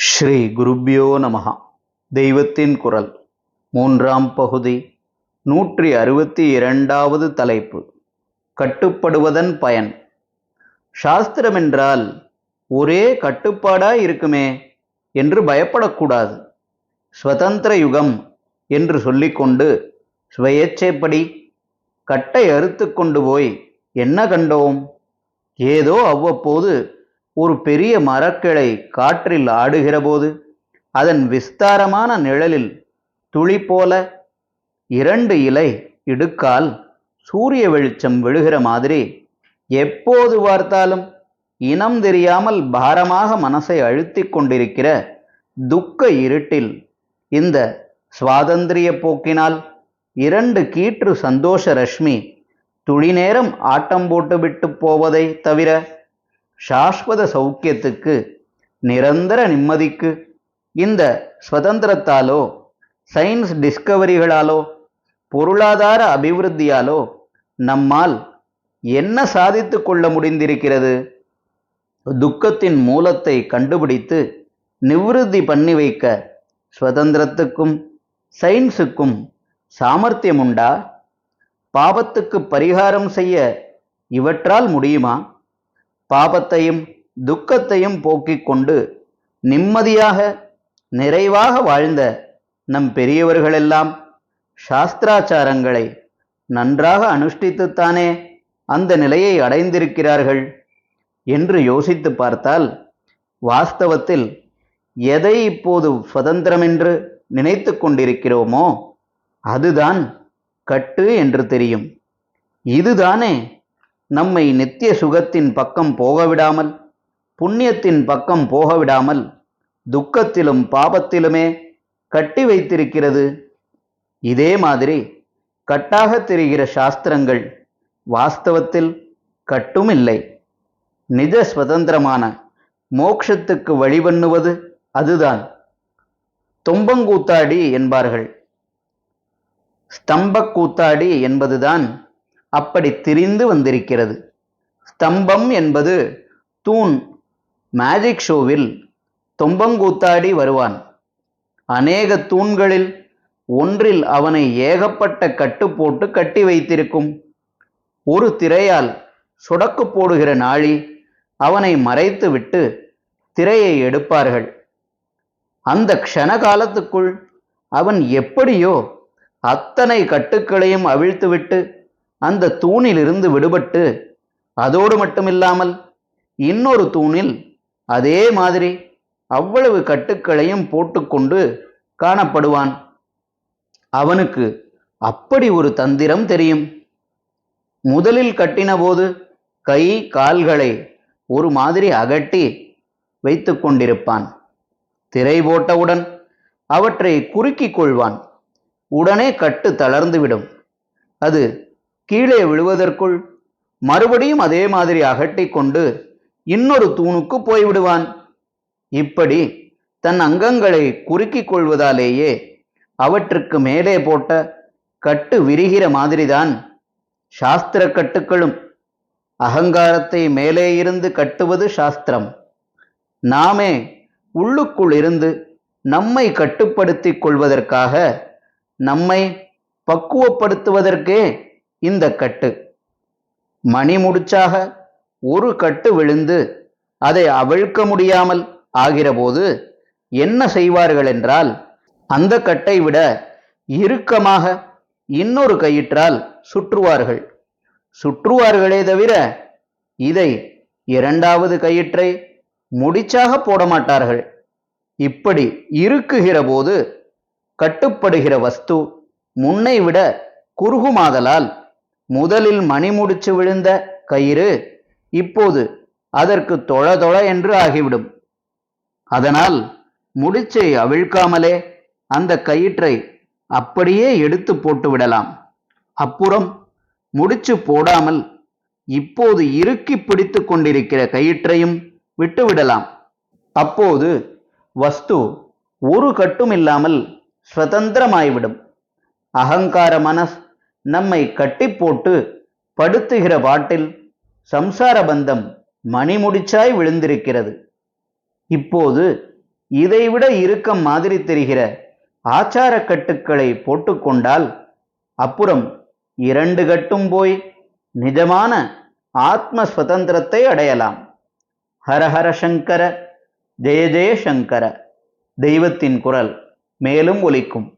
ஸ்ரீ குருப்யோ நமஹா. தெய்வத்தின் குரல். மூன்றாம் பகுதி. நூற்றி அறுபத்தி இரண்டாவது தலைப்பு. கட்டுப்படுவதன் பயன். சாஸ்திரம் என்றால் ஒரே கட்டுப்பாடா இருக்குமே என்று பயப்படக்கூடாது. ஸ்வதந்திர யுகம் என்று சொல்லிக்கொண்டு சுயேச்சைப்படி கட்டை அறுத்து கொண்டு போய் என்ன கண்டோம்? ஏதோ அவ்வப்போது ஒரு பெரிய மரக்கிளை காற்றில் ஆடுகிறபோது அதன் விஸ்தாரமான நிழலில் துளி போல இரண்டு இலை இடுக்கால் சூரிய வெளிச்சம் விழுகிற மாதிரி எப்போது பார்த்தாலும் இனம் தெரியாமல் பாரமாக மனசை அழுத்தி கொண்டிருக்கிற துக்க இருட்டில் இந்த சுவாதந்திரிய போக்கினால் இரண்டு கீற்று சந்தோஷ ரஷ்மி துளி நேரம் ஆட்டம் போட்டுவிட்டு போவதை தவிர சாஸ்வத சௌக்கியத்துக்கு நிரந்தர நிம்மதிக்கு இந்த சுதந்திரத்தாலோ சயின்ஸ் டிஸ்கவரிகளாலோ பொருளாதார அபிவிருத்தியாலோ நம்மால் என்ன சாதித்து கொள்ள முடிந்திருக்கிறது? துக்கத்தின் மூலத்தை கண்டுபிடித்து நிவிருத்தி பண்ணி வைக்க சுதந்திரத்துக்கும் சயின்ஸுக்கும் சாமர்த்தியம் உண்டா பாவத்துக்கு பரிகாரம் செய்ய இவற்றால் முடியுமா? பாபத்தையும் துக்கத்தையும் போக்கிக் கொண்டு நிம்மதியாக நிறைவாக வாழ்ந்த நம் பெரியவர்களெல்லாம் சாஸ்திராச்சாரங்களை நன்றாக அனுஷ்டித்துத்தானே அந்த நிலையை அடைந்திருக்கிறார்கள் என்று யோசித்து பார்த்தால் வாஸ்தவத்தில் எதை இப்போது சுதந்திரமென்று நினைத்து கொண்டிருக்கிறோமோ அதுதான் கட்டு என்று தெரியும். இதுதானே நம்மை நித்திய சுகத்தின் பக்கம் போகவிடாமல் புண்ணியத்தின் பக்கம் போகவிடாமல் துக்கத்திலும் பாபத்திலுமே கட்டி வைத்திருக்கிறது. இதே மாதிரி கட்டாக தெரிகிற சாஸ்திரங்கள் வாஸ்தவத்தில் கட்டும் இல்லை நிஜ சுதந்திரமான மோக்ஷத்துக்கு வழிபண்ணுவது அதுதான். தொம்பங்கூத்தாடி என்பார்கள். ஸ்தம்பக் கூத்தாடி என்பதுதான் அப்படி திரிந்து வந்திருக்கிறது. ஸ்தம்பம் என்பது தூண் மேஜிக் ஷோவில் தொம்பங்கூத்தாடி வருவான். அநேக தூண்களில் ஒன்றில் அவனை ஏகப்பட்ட கட்டு போட்டு கட்டி வைத்திருக்கும். ஒரு திரையால் சொடக்கு போடுகிற நாளி அவனை மறைத்துவிட்டு திரையை எடுப்பார்கள். அந்த க்ஷண காலத்துக்குள் அவன் எப்படியோ அத்தனை கட்டுக்களையும் அவிழ்த்துவிட்டு அந்த தூணிலிருந்து விடுபட்டு அதோடு மட்டுமில்லாமல் இன்னொரு தூணில் அதே மாதிரி அவ்வளவு கட்டுக்களையும் போட்டுக்கொண்டு காணப்படுவான். அவனுக்கு அப்படி ஒரு தந்திரம் தெரியும். முதலில் கட்டினபோது கை கால்களை ஒரு மாதிரி அகட்டி வைத்து கொண்டிருப்பான். திரை போட்டவுடன் அவற்றை குறுக்கிக் கொள்வான். உடனே கட்டு தளர்ந்துவிடும். அது கீழே விழுவதற்குள் மறுபடியும் அதே மாதிரி அகட்டி கொண்டு இன்னொரு தூணுக்கு போய்விடுவான். இப்படி தன் அங்கங்களை குறுக்கிக் கொள்வதாலேயே அவற்றுக்கு மேலே போட்ட கட்டு விரிகிற மாதிரிதான் சாஸ்திர கட்டுக்களும். அகங்காரத்தை மேலே இருந்து கட்டுவது சாஸ்திரம். நாமே உள்ளுக்குள் இருந்து நம்மை கட்டுப்படுத்திக் கொள்வதற்காக நம்மை பக்குவப்படுத்துவதற்கே இந்த கட்டு. மணி முடிச்சாக ஒரு கட்டு விழுந்து அதை அவிழ்க்க முடியாமல் ஆகிறபோது என்ன செய்வார்கள் என்றால் அந்த கட்டை விட இறுக்கமாக இன்னொரு கயிற்றால் சுற்றுவார்கள். சுற்றுவார்களே தவிர இதை இரண்டாவது கயிற்றை முடிச்சாக போட மாட்டார்கள். இப்படி இருக்குகிற போது கட்டுப்படுகிற வஸ்து முன்னை விட குறுகுமாதலால் முதலில் மணி முடிச்சு விழுந்த கயிறு இப்போது அதற்கு தொழ தொழ என்று ஆகிவிடும். அதனால் முடிச்சை அவிழ்க்காமலே அந்த கயிற்றை அப்படியே எடுத்து போட்டு விடலாம். அப்புறம் முடிச்சு போடாமல் இப்போது இறுக்கி பிடித்து கொண்டிருக்கிற கயிற்றையும் விட்டுவிடலாம் அப்போது வஸ்து ஒரு கட்டும் இல்லாமல் சுதந்திரமாய்விடும். அகங்கார மனஸ் நம்மை கட்டி போட்டு படுத்துகிற பாட்டில் சம்சார பந்தம் மணிமுடிச்சாய் விழுந்திருக்கிறது. இப்போது இதைவிட இறுக்கம் மாதிரி தெரிகிற ஆச்சார கட்டுக்களை போட்டுக்கொண்டால் அப்புறம் இரண்டு கட்டும் போய் நிஜமான ஆத்ம சுதந்திரத்தை அடையலாம். ஹரஹர சங்கர ஜெய ஜெய சங்கர. தெய்வத்தின் குரல் மேலும் ஒலிக்கும்.